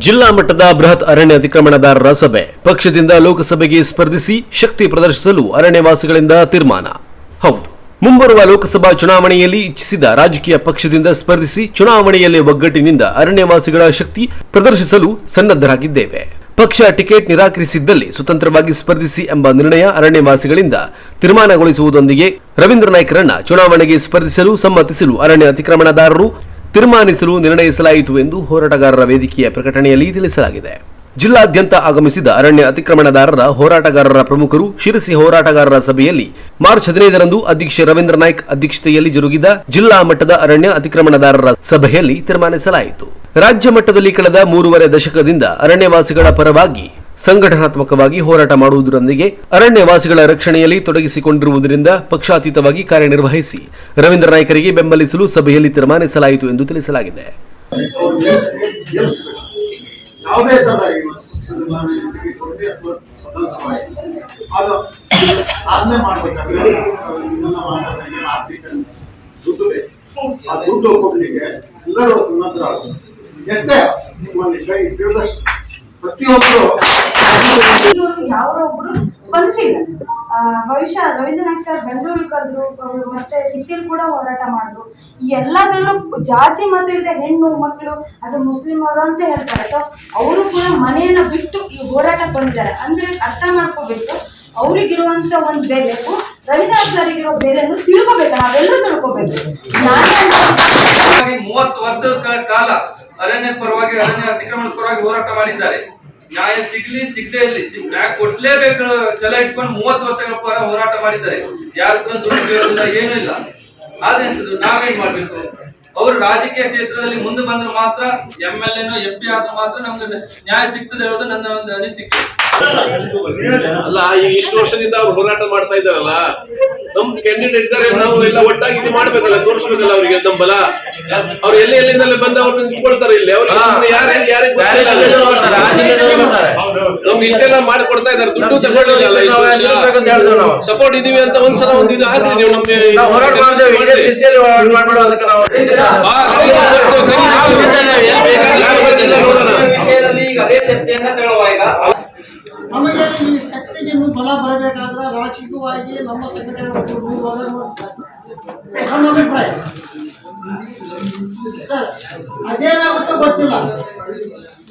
ಜಿಲ್ಲಾ ಮಟ್ಟದ ಬೃಹತ್ ಅರಣ್ಯ ಅತಿಕ್ರಮಣದಾರರ ಸಭೆ. ಪಕ್ಷದಿಂದ ಲೋಕಸಭೆಗೆ ಸ್ಪರ್ಧಿಸಿ ಶಕ್ತಿ ಪ್ರದರ್ಶಿಸಲು ಅರಣ್ಯವಾಸಿಗಳಿಂದ ತೀರ್ಮಾನ. ಹೌದು. ಮುಂಬರುವ ಲೋಕಸಭಾ ಚುನಾವಣೆಯಲ್ಲಿ ಇಚ್ಛಿಸಿದ ರಾಜಕೀಯ ಪಕ್ಷದಿಂದ ಸ್ಪರ್ಧಿಸಿ ಚುನಾವಣೆಯಲ್ಲಿ ಒಗ್ಗಟ್ಟಿನಿಂದ ಅರಣ್ಯವಾಸಿಗಳ ಶಕ್ತಿ ಪ್ರದರ್ಶಿಸಲು ಸನ್ನದ್ಧರಾಗಿದ್ದೇವೆ. ಪಕ್ಷ ಟಿಕೆಟ್ ನಿರಾಕರಿಸಿದ್ದಲ್ಲಿ ಸ್ವತಂತ್ರವಾಗಿ ಸ್ಪರ್ಧಿಸಿ ಎಂಬ ನಿರ್ಣಯ ಅರಣ್ಯವಾಸಿಗಳಿಂದ ತೀರ್ಮಾನಗೊಳಿಸುವುದೊಂದಿಗೆ ರವೀಂದ್ರ ನಾಯ್ಕರನ್ನ ಚುನಾವಣೆಗೆ ಸ್ಪರ್ಧಿಸಲು ಸಮ್ಮತಿಸಲು ಅರಣ್ಯ ಅತಿಕ್ರಮಣದಾರರು ತೀರ್ಮಾನಿಸಲು ನಿರ್ಣಯಿಸಲಾಯಿತು ಎಂದು ಹೋರಾಟಗಾರರ ವೇದಿಕೆಯ ಪ್ರಕಟಣೆಯಲ್ಲಿ ತಿಳಿಸಲಾಗಿದೆ. ಜಿಲ್ಲಾದ್ಯಂತ ಆಗಮಿಸಿದ ಅರಣ್ಯ ಅತಿಕ್ರಮಣದಾರರ ಹೋರಾಟಗಾರರ ಪ್ರಮುಖರು ಶಿರಸಿ ಹೋರಾಟಗಾರರ ಸಭೆಯಲ್ಲಿ ಮಾರ್ಚ್ ಹದಿನೈದರಂದು ಅಧ್ಯಕ್ಷ ರವೀಂದ್ರ ನಾಯ್ಕ್ ಅಧ್ಯಕ್ಷತೆಯಲ್ಲಿ ಜರುಗಿದ ಜಿಲ್ಲಾ ಮಟ್ಟದ ಅರಣ್ಯ ಅತಿಕ್ರಮಣದಾರರ ಸಭೆಯಲ್ಲಿ ತೀರ್ಮಾನಿಸಲಾಯಿತು. ರಾಜ್ಯ ಮಟ್ಟದಲ್ಲಿ ಕಳೆದ ಮೂರುವರೆ ದಶಕದಿಂದ ಅರಣ್ಯವಾಸಿಗಳ ಪರವಾಗಿ ಸಂಘಟನಾತ್ಮಕವಾಗಿ ಹೋರಾಟ ಮಾಡುವುದರೊಂದಿಗೆ ಅರಣ್ಯವಾಸಿಗಳ ರಕ್ಷಣೆಯಲ್ಲಿ ತೊಡಗಿಸಿಕೊಂಡಿರುವುದರಿಂದ ಪಕ್ಷಾತೀತವಾಗಿ ಕಾರ್ಯನಿರ್ವಹಿಸಿ ರವೀಂದ್ರ ನಾಯ್ಕರಿಗೆ ಬೆಂಬಲಿಸಲು ಸಭೆಯಲ್ಲಿ ತೀರ್ಮಾನಿಸಲಾಯಿತು ಎಂದು ತಿಳಿಸಲಾಗಿದೆ. ಎಲ್ಲರೂ ಸುಮ್ಮತ್ರ ಎಷ್ಟೇ ನಿಮ್ಮಲ್ಲಿ ಕೈ ತಿಳಿದಷ್ಟು ಯಾರೋ ಒಬ್ರು ಸ್ಪಂದಿಸಿಲ್ಲ. ಭವಿಷ್ಯ ರವೀಂದ್ರನಾಥ್ ಸರ್ ಬೆಂಗಳೂರಿಗೆ ಕರೆದ್ರು ಮತ್ತೆ ಸಿಸಿಲ್ ಕೂಡ ಹೋರಾಟ ಮಾಡಿದ್ರು. ಈ ಎಲ್ಲದರಲ್ಲೂ ಜಾತಿ ಮತ ಇಲ್ಲದೆ ಹೆಣ್ಣು, ಮಕ್ಕಳು, ಅದು ಮುಸ್ಲಿಂ ಅವರು ಅಂತ ಹೇಳ್ತಾರೆ. ಸೊ ಅವರು ಕೂಡ ಮನೆಯನ್ನ ಬಿಟ್ಟು ಈ ಹೋರಾಟ ಬಂದಿದ್ದಾರೆ. ಅಂದ್ರೆ ಅರ್ಥ ಮಾಡ್ಕೋಬೇಕು, ಅವ್ರಿಗಿರುವಂತ ಒಂದು ಬೆಲೆಗೂ ಮೂವತ್ತು ವರ್ಷಗಳ ಕಾಲ ಅರಣ್ಯ ಪರವಾಗಿ, ಅರಣ್ಯ ಅತಿಕ್ರಮಣ ಪರವಾಗಿ ಹೋರಾಟ ಮಾಡಿದ್ದಾರೆ. ನ್ಯಾಯ ಸಿಗ್ಲಿ, ಸಿಗದೆ ಇಲ್ಲಿ ನ್ಯಾಯ ಕೊಡಿಸಲೇಬೇಕು ಛಲ ಇಟ್ಕೊಂಡು ಮೂವತ್ತು ವರ್ಷಗಳ ಪರ ಹೋರಾಟ ಮಾಡಿದ್ದಾರೆ. ಯಾರ ದುಡ್ಡು ಏನೂ ಇಲ್ಲ. ಆದ್ರೆ ನಾವೇನ್ ಮಾಡ್ಬೇಕು? ಅವರು ರಾಜಕೀಯ ಕ್ಷೇತ್ರದಲ್ಲಿ ಮುಂದೆ ಬಂದ್ರೆ ಮಾತ್ರ ಎಂ ಎಲ್ ಎಂ ಪಿ ಆದ್ರೆ ಮಾತ್ರ ನಮ್ಗೆ ನ್ಯಾಯ ಸಿಗ್ತದೆ ಹೇಳೋದು ನನ್ನ ಒಂದು ಅನಿಸಿಕೆ. ಅಲ್ಲ ಈಗ ಇಷ್ಟು ವರ್ಷದಿಂದ ಅವ್ರು ಹೋರಾಟ ಮಾಡ್ತಾ ಇದ್ದಾರಲ್ಲ ನಮ್ ಕ್ಯಾಂಡಿಡೇಟ್ ಇದ್ದಾರೆ ನಾವು ಎಲ್ಲ ಒಟ್ಟಾಗಿ ಇದು ಮಾಡ್ಬೇಕಲ್ಲ ತೋರಿಸ್ಬೇಕಲ್ಲ ಅವರಿಗೆ ನಮ್ ಬಲ. ಅವ್ರು ಎಲ್ಲಿ ಎಲ್ಲಿಂದಲೇ ಬಂದು ಅವ್ರನ್ನ ನಿಂತ್ಕೊಳ್ತಾರೆ ಇಲ್ಲಿ ಅವ್ರು ನಮ್ಗೆ ಇಷ್ಟೆಲ್ಲ ಮಾಡ್ಕೊಡ್ತಾ ಇದ್ದಾರೆ ದುಡ್ಡು ತಗೊಂಡಿಲ್ಲ ಸಪೋರ್ಟ್ ಇದೀವಿ ಅಂತ ಒಂದ್ಸಲ ಒಂದು ಇದು ಹಾಕಿ ನೀವು ನಮ್ಗೆ ಹೋರಾಟ ಮಾಡ್ತೇವೆ. ಇದೇ ಇನ್ನೂ ಬಲ ಬರಬೇಕಾದ್ರೆ ರಾಜಕೀಯವಾಗಿ ನಮ್ಮ ಸಂಘಟನೆ ನಮ್ಮ ಅಭಿಪ್ರಾಯ? ಅದೇನಾಗುತ್ತೋ ಗೊತ್ತಿಲ್ಲ.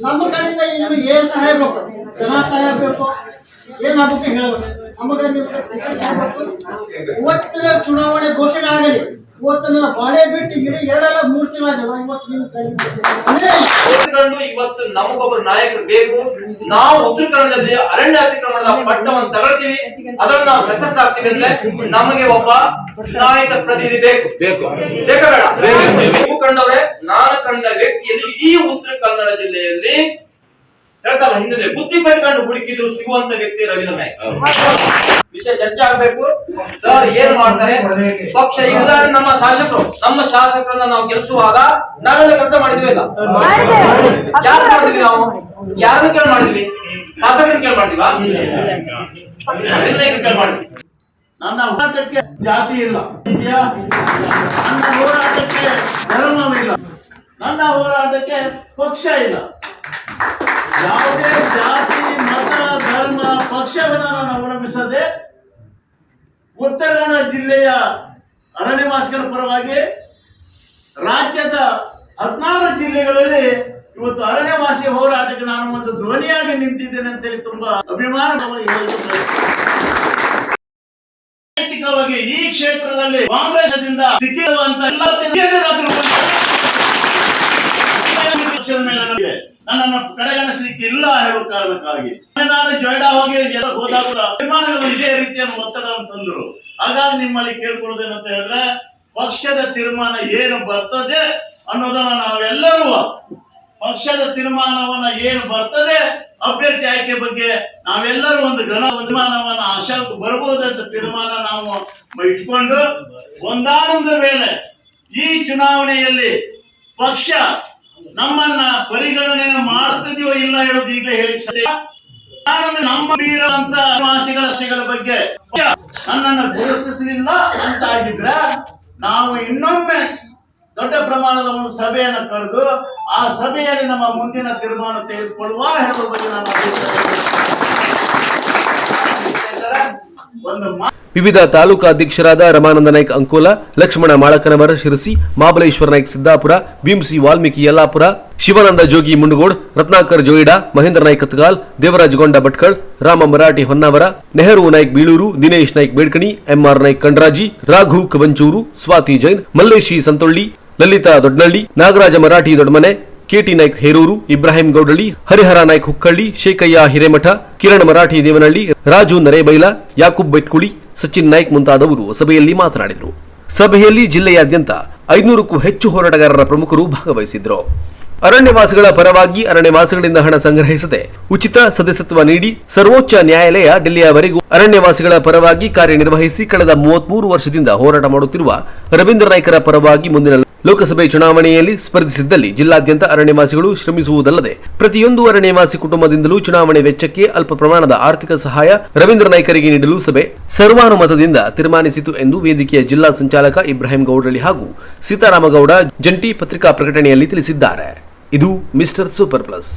ನಮ್ಮ ಕಡೆಯಿಂದ ನಿಮಗೆ ಏನ್ ಸಹಾಯ ಬೇಕು? ಜನ ಸಹಾಯ ಬೇಕು? ಏನಾಗುತ್ತೆ ಹೇಳಬೇಕು? ನಮ್ಮ ಕಡೆ. ಇವತ್ತಿನ ಚುನಾವಣೆ ಘೋಷಣೆ ಆಗಲಿ. ಇವತ್ತು ನನ್ನ ಬಾಳೆ ಬಿಟ್ಟು ಗಿಡ ಎರಡಲ್ಲ. ಇವತ್ತು ನಮಗೊಬ್ಬರು ನಾಯಕರು ಬೇಕು. ನಾವು ಉತ್ತರ ಕನ್ನಡದಲ್ಲಿ ಅರಣ್ಯ ಅತಿಕ್ರಮಣದ ಪಟ್ಟವನ್ನು ತಗೊಳ್ತೀವಿ. ಅದನ್ನು ನಾವು ಸಕ್ಸಸ್ ಆಗ್ತೀವಿ ಅಂದ್ರೆ ನಮಗೆ ಒಬ್ಬ ಚುನಾಯಿತ ಪ್ರತಿನಿಧಿ ಬೇಕು. ಬೇಕು. ನೀವು ಕಂಡವ್ರೆ? ನಾನು ಕಂಡ ವ್ಯಕ್ತಿಯಲ್ಲಿ ಇಡೀ ಉತ್ತರ ಕನ್ನಡ ಜಿಲ್ಲೆಯಲ್ಲಿ ಹೇಳ್ತಾರ ಹಿಂದೆ ಬುದ್ಧಿ ಪಡ್ಕೊಂಡು ಹುಡುಕಿದ್ರು ಸಿಗುವಂತ ವ್ಯಕ್ತಿ ರವೀಂದ್ರ ನಾಯ್ಕ. ವಿಷಯ ಚರ್ಚೆ ಆಗ್ಬೇಕು. ಸರ್, ಏನ್ ಮಾಡ್ತಾರೆ? ಪಕ್ಷ ಈಗ ನಮ್ಮ ಶಾಸಕರು, ನಮ್ಮ ಶಾಸಕರನ್ನ ನಾವು ಗೆಲ್ಸುವಾಗ ನಾವೆಲ್ಲ ಕೆಲಸ ಮಾಡಿದ್ವಿ ಇಲ್ಲ ಯಾರು ಮಾಡಿದ್ವಿ ನಾವು? ಯಾರನ್ನ ಕೇಳಿ ಮಾಡಿದ್ವಿ? ನಿರ್ಣಯಕ್ಕೆ ಕೇಳಿ ಮಾಡಿದ್ವಿ? ನನ್ನ ಹೋರಾಟಕ್ಕೆ ಜಾತಿ ಇಲ್ಲ ಇದೆಯಾ ನನ್ನ ಹೋರಾಟಕ್ಕೆ ಧರ್ಮವಿಲ್ಲ ನನ್ನ ಹೋರಾಟಕ್ಕೆ ಪಕ್ಷ ಇಲ್ಲ. ಯಾವುದೇ ಜಾತಿ, ಮತ, ಧರ್ಮ, ಪಕ್ಷವನ್ನು ನಾನು ಅವಲಂಬಿಸದೆ ಉತ್ತರ ಕನ್ನಡ ಜಿಲ್ಲೆಯ ಅರಣ್ಯವಾಸಿಗಳ ಪರವಾಗಿ ರಾಜ್ಯದ ಹದಿನಾರು ಜಿಲ್ಲೆಗಳಲ್ಲಿ ಇವತ್ತು ಅರಣ್ಯವಾಸಿ ಹೋರಾಟಕ್ಕೆ ನಾನು ಒಂದು ಧ್ವನಿಯಾಗಿ ನಿಂತಿದ್ದೇನೆ ಅಂತ ಹೇಳಿ ತುಂಬಾ ಅಭಿಮಾನವಾಗಿ. ವೈಯಕ್ತಿಕವಾಗಿ ಈ ಕ್ಷೇತ್ರದಲ್ಲಿ ಕಾಂಗ್ರೆಸ್ದಿಂದ ಸಿಕ್ಕಿರುವಂತ ನನ್ನನ್ನು ಕಡೆಗಣಿಸಲಿಕ್ಕೆ ಇಲ್ಲ ಹೇಳುವ ಕಾರಣಕ್ಕಾಗಿ ನಾನು ಜೊಯ್ಡಾ ಹೋಗಿ ಹೋದಾಗ ರೀತಿಯನ್ನು ಒತ್ತಡ ತಂದರು ಹಾಗಾಗಿ ನಿಮ್ಮಲ್ಲಿ ಕೇಳ್ಕೊಳ್ಳೋದೇನಂತ ಹೇಳಿದ್ರೆ, ಪಕ್ಷದ ತೀರ್ಮಾನ ಏನು ಬರ್ತದೆ ಅನ್ನೋದನ್ನ ನಾವೆಲ್ಲರೂ ಪಕ್ಷದ ತೀರ್ಮಾನವನ್ನ ಏನು ಬರ್ತದೆ ಅಭ್ಯರ್ಥಿ ಆಯ್ಕೆ ಬಗ್ಗೆ ನಾವೆಲ್ಲರೂ ಒಂದು ಗಣ ತೀರ್ಮಾನವನ್ನ ಆಶಾ ಬರಬಹುದಂತ ತೀರ್ಮಾನ ನಾವು ಇಟ್ಕೊಂಡು ಒಂದಾನೊಂದು ವೇಳೆ ಈ ಚುನಾವಣೆಯಲ್ಲಿ ಪಕ್ಷ ನಮ್ಮನ್ನ ಪರಿಗಣನೆ ಮಾಡ್ತಿದೆಯೋ ಇಲ್ಲ ಹೇಳೋದು ಈಗಲೇ ಹೇಳಿ ನಾನೊಂದು ನಮ್ಮ ಬೀರುವಂತ ನಿವಾಸಿಗಳ ಸಿಗಳ ಬಗ್ಗೆ ನನ್ನನ್ನು ಗುರುತಿಸಲಿಲ್ಲ ಅಂತ ಆಗಿದ್ರೆ ನಾವು ಇನ್ನೊಮ್ಮೆ ದೊಡ್ಡ ಪ್ರಮಾಣದ ಒಂದು ಸಭೆಯನ್ನು ಕರೆದು ಆ ಸಭೆಯಲ್ಲಿ ನಮ್ಮ ಮುಂದಿನ ತೀರ್ಮಾನ ತೆಗೆದುಕೊಳ್ಳುವ ಹೇಳುವ ಬಗ್ಗೆ ನಾನು ಒಂದು ವಿವಿಧ ತಾಲೂಕಾ ಅಧ್ಯಕ್ಷರಾದ ರಮಾನಂದ ನಾಯ್ಕ ಅಂಕೋಲ, ಲಕ್ಷ್ಮಣ ಮಾಳಕನವರ ಶಿರಸಿ ಮಹಾಬಲೇಶ್ವರ ನಾಯ್ಕ ಸಿದ್ದಾಪುರ, ಭೀಮ್ಸಿ ವಾಲ್ಮೀಕಿ ಯಲ್ಲಾಪುರ, ಶಿವಾನಂದ ಜೋಗಿ ಮುಂಡಗೋಡ್, ರತ್ನಾಕರ್ ಜೋಯಿಡಾ, ಮಹೇಂದ್ರ ನಾಯ್ಕ ಕತ್ಗಾಲ್, ದೇವರಾಜ್ ಗೊಂಡ ಭಟ್ಕಳ್, ರಾಮ ಮರಾಠಿ ಹೊನ್ನಾವರ, ನೆಹರು ನಾಯ್ಕ ಬೀಳೂರು, ದಿನೇಶ್ ನಾಯ್ಕ್ ಬೇಡ್ಕಣಿ, ಎಂಆರ್ ನಾಯ್ಕ್ ಕಂಡ್ರಾಜಿ ರಾಘು ಕವಂಚೂರು, ಸ್ವಾತಿ ಜೈನ್, ಮಲ್ಲೇಶಿ ಸಂತೊಳ್ಳಿ, ಲಲಿತಾ ದೊಡ್ಡನಳ್ಳಿ ನಾಗರಾಜ ಮರಾಠಿ ದೊಡ್ಮನೆ, ಕೆಟಿ ನಾಯ್ಕ ಹೇರೂರು, ಇಬ್ರಾಹಿಂ ಗೌಡಳ್ಳಿ, ಹರಿಹರ ನಾಯ್ಕ್ ಹುಕ್ಕಳ್ಳಿ, ಶೇಖಯ್ಯ ಹಿರೇಮಠ, ಕಿರಣ್ ಮರಾಠಿ ದೇವನಹಳ್ಳಿ ರಾಜು ನರೇಬೈಲ, ಯಾಕೂಬ್ ಬೆಟ್ಕುಳಿ ಸಚಿನ್ ನಾಯ್ಕ್ ಮುಂತಾದವರು ಸಭೆಯಲ್ಲಿ ಮಾತನಾಡಿದರು. ಸಭೆಯಲ್ಲಿ ಜಿಲ್ಲೆಯಾದ್ಯಂತ ಐನೂರಕ್ಕೂ ಹೆಚ್ಚು ಹೋರಾಟಗಾರರ ಪ್ರಮುಖರು ಭಾಗವಹಿಸಿದ್ರು ಅರಣ್ಯವಾಸಿಗಳ ಪರವಾಗಿ ಅರಣ್ಯವಾಸಿಗಳಿಂದ ಹಣ ಸಂಗ್ರಹಿಸದೆ ಉಚಿತ ಸದಸ್ಯತ್ವ ನೀಡಿ ಸರ್ವೋಚ್ಚ ನ್ಯಾಯಾಲಯ ಡೆಲ್ಲಿಯವರೆಗೂ ಅರಣ್ಯವಾಸಿಗಳ ಪರವಾಗಿ ಕಾರ್ಯನಿರ್ವಹಿಸಿ ಕಳೆದ ಮೂವತ್ಮೂರು ವರ್ಷದಿಂದ ಹೋರಾಟ ಮಾಡುತ್ತಿರುವ ರವೀಂದ್ರ ನಾಯ್ಕರ ಪರವಾಗಿ ಮುಂದಿನ ಲೋಕಸಭೆ ಚುನಾವಣೆಯಲ್ಲಿ ಸ್ಪರ್ಧಿಸಿದ್ದಲ್ಲಿ ಜಿಲ್ಲಾದ್ಯಂತ ಅರಣ್ಯವಾಸಿಗಳು ಶ್ರಮಿಸುವುದಲ್ಲದೆ ಪ್ರತಿಯೊಂದು ಅರಣ್ಯವಾಸಿ ಕುಟುಂಬದಿಂದಲೂ ಚುನಾವಣೆ ವೆಚ್ಚಕ್ಕೆ ಅಲ್ಪ ಪ್ರಮಾಣದ ಆರ್ಥಿಕ ಸಹಾಯ ರವೀಂದ್ರ ನಾಯ್ಕರಿಗೆ ನೀಡಲು ಸಭೆ ಸರ್ವಾನುಮತದಿಂದ ತೀರ್ಮಾನಿಸಿತು ಎಂದು ವೇದಿಕೆಯ ಜಿಲ್ಲಾ ಸಂಚಾಲಕ ಇಬ್ರಾಹಿಂ ಗೌಡರಳ್ಳಿ ಹಾಗೂ ಸೀತಾರಾಮಗೌಡ ಜಂಟಿ ಪತ್ರಿಕಾ ಪ್ರಕಟಣೆಯಲ್ಲಿ ತಿಳಿಸಿದ್ದಾರೆ. ಇದು ಮಿಸ್ಟರ್ ಸೂಪರ್ ಪ್ಲಸ್.